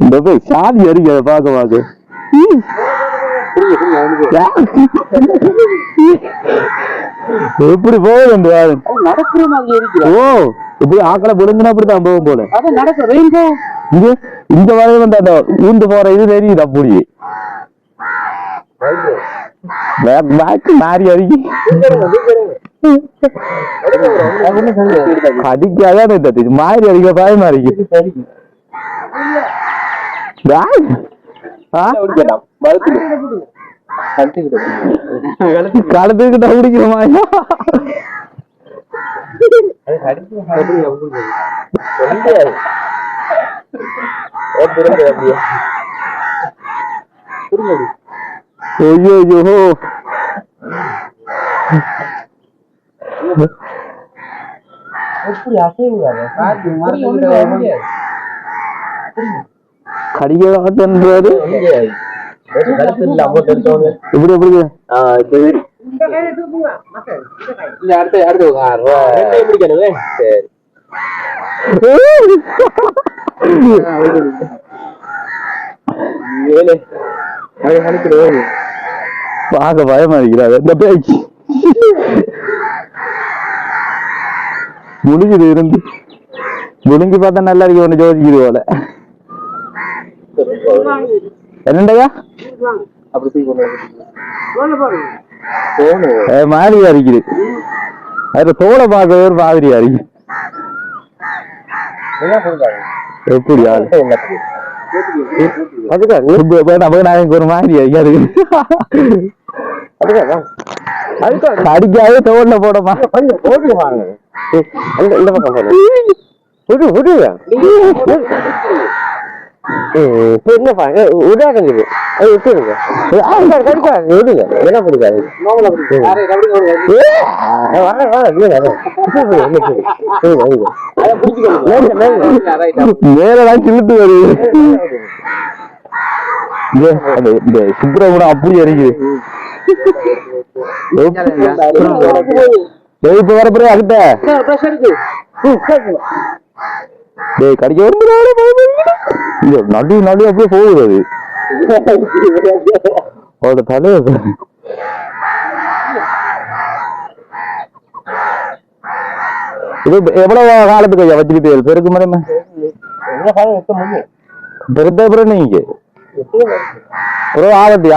இந்த போய் சாதி அடிக்க பார்க்க பார்க்க. எப்படி போகுது ஓ இப்படி ஆக்களை விழுந்துனா அப்படித்தான் போகும் போல. இங்க இந்த வரையும் வந்து அந்த ஊந்து போற இது தெரியுது அப்படி பேக் பேக் மாறி खाली क्या याद होता तुझे मार दिया दिखा बाय मारी की बाय हाँ मार तूने काट दे के डाउडी की हमारे ना अरे खाली क्यों हार रही है बोल रही है और दूर गया दिया दूर गया ओयो यो हो எப்படி அசைவுறாங்க கடிக்கிறான்றது இப்படி எப்படி அடுத்து அடுத்து பிடிக்கணுமே. சரி. பார்க்க பயமா இருக்கிறாரு. இந்த பேச்சு. முழுங்குது இருந்து. முழுங்கி பார்த்தா நல்லா இருக்கு ஒன்று ஜோதிக்குது போல. என்னண்டா? அப்படி தூக்கி கொண்டு மாதிரியா இருக்குது. அது தோலை பார்க்கவே ஒரு மாதிரியா இருக்கு. எப்படி ஒரு மாதிரி இருக்கு அதுக்கு அடிக்காத தோல்ல போடமா. அந்த இந்த பக்கம் போடு. விடு விடுங்க. என்னப்பா உதாரணம் அது விட்டுருங்க கடிக்காது விடுங்க என்ன பிடிக்காது? மேலதான் சிலுத்து வருது. சுப்ரமணம் அப்படி அடிக்குது இப்ப வர பிறகு அகிட்ட டேய் கடிக்க வரும்போது நடு நடு அப்படியே போகுது அது. அவரோட தலையை பாரு. இது எவ்வளவு காலத்துக்கு ஐயா வச்சுக்கிட்டு பெருக்கு மரமே பெருத்த பிறகு நீங்க. ஒரு ஆபத்து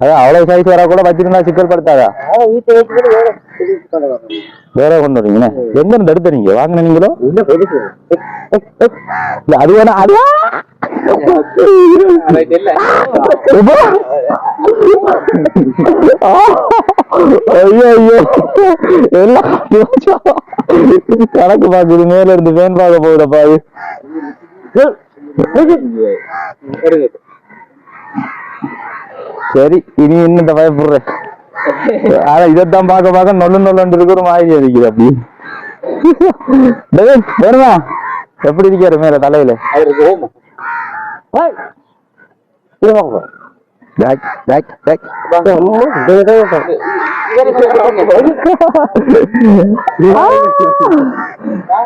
அதான் அவ்வளவு சைஸ் வர கூட வச்சிருந்தா சிக்கல் படுத்தாதா? வேற கொண்டு வரீங்கண்ணே எங்க இருந்து எடுத்த நீங்க? வாங்கினீங்களோ இல்ல அது வேணா அது ஐயோ ஐயோ. எல்லாம் கணக்கு பாக்குது மேல இருந்து பேன் பார்க்க போகுதப்பா அது சரி இனி என்னத்த பயப்படுறேன் ஆனா இதைத்தான் பார்க்க பார்க்க நொல்லு நொல்லு இருக்கு ஒரு மாதிரி அடிக்குது அப்படி. வேணுமா எப்படி இருக்காரு மேல தலையில?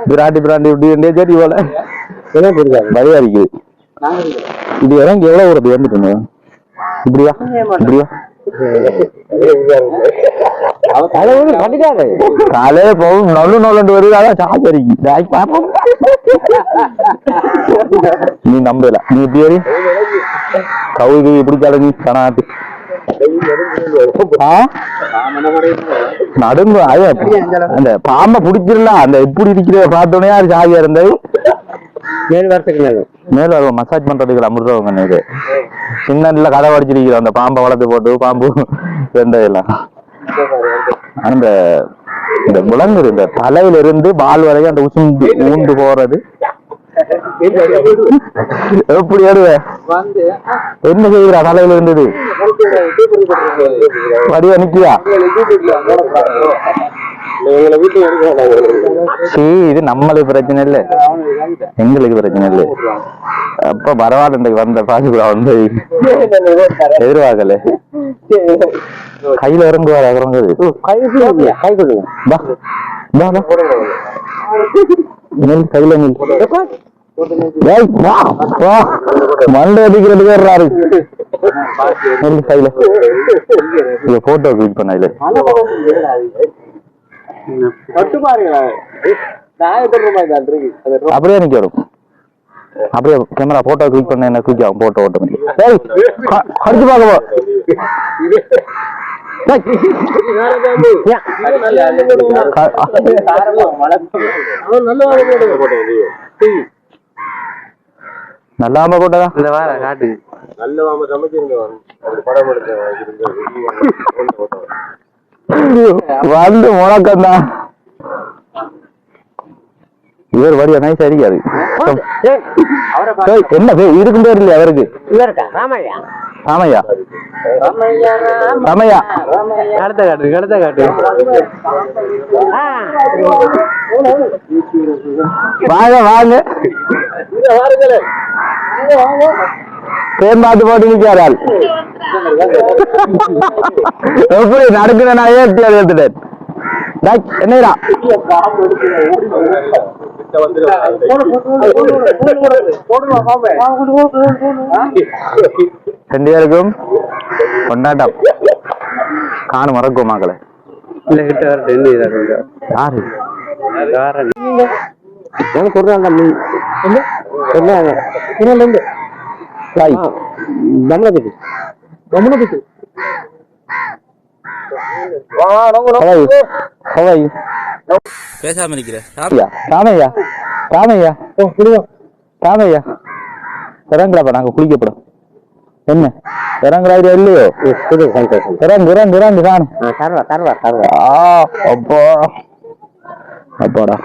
பிராண்டி பிராண்டி இப்படி இருந்தே சரி போல. இருக்குது. இது இறங்கி எவ்வளவு வருது வந்துட்டுங்க இப்படியா? இப்படியா? காலையில போகும் நொல்லு நொல்லண்டு வருது அதான் பாப்போம். நீ நம்பல. நீ ஏறி. கவுது இப்படி கலங்கி கணாத்து ஆ? நடுங்க அந்த பாம்பை பிடிச்சிடலாம் அந்த எப்படி இருக்கிற பார்த்தோன்னே சாகியா இருந்தது. மேல் வரத்துக்கு நல்லது மேல் வருவோம் மசாஜ் பண்றதுக்கு அமிர்தவங்க இது சின்ன கதை வடிச்சிருக்கிறோம் அந்த பாம்பை வளர்த்து போட்டு பாம்பு வெந்ததெல்லாம் அந்த இந்த முழங்கு இந்த தலையில இருந்து பால் வரைக்கும் அந்த உசுந்து ஊண்டு போறது. எப்படி வருவேன் என்ன செய்கிறா தலையில இருந்தது வடிவ நிக்கியா? இது நம்மளுக்கு பிரச்சனை இல்ல. எங்களுக்கு பிரச்சனை இல்ல. அப்ப பரவாயில்ல இன்றைக்கு வந்த பாசிபுரா வந்து எதிர்பார்க்கல. கையில இறங்கு வர இறங்குது கை கொடுங்க வா கையில நில். ஏய், மண்டை அடிக்கிறதுக்கு வர்றாரு. கையில. போட்டோ கிளிக் பண்ண அப்படியே நிக்க வரும் அப்படியே கேமரா போட்டோ கிளிக் பண்ண என்ன குயிக் ஆகும்? போட்டோ ஓட்ட ஏய் க- கடிச்சு பார்க்க போ. க- நல்லா போட்டதா இந்த வார காட்டு. நல்ல மாமா சமைச்சிருந்தோம் படம் எடுத்தேன் வந்து முழக்கம்தான் இவர் வரியா நைஸ் அடிக்காது ஏய், என்ன பேர் இருக்கும் பேர் இல்லையா அவருக்கு ராமையா? ராமையா? அடுத்த காட்டு அடுத்த காட்டு. வாங்க வாங்க. பேர் பார்த்து போட்டு நிற்கிறார் எப்படி நடக்குது நான் ஏற்றி எடுத்துட்டேன். என்னடா? ரெண்டு பேருக்கும் கொண்டாட்டம். காணும் மறக்கும் மக்களை இல்ல கிட்ட வரட்டு என்ன இதா யாரு சொல்றாங்க நீ என்ன? சொன்னாங்க தமிழகத்துக்கு How are you? How are you? பேசாம ராமையா? ராமையா? ராமையா? இறங்குறாப்பா நாங்க குளிக்கப்படும். என்ன? இறங்குறாரு இல்லையோ? இறங்கு இறங்கு இறங்கு காணும் தருவா தருவா தருவா. ஆ அப்பா. அப்பாடா.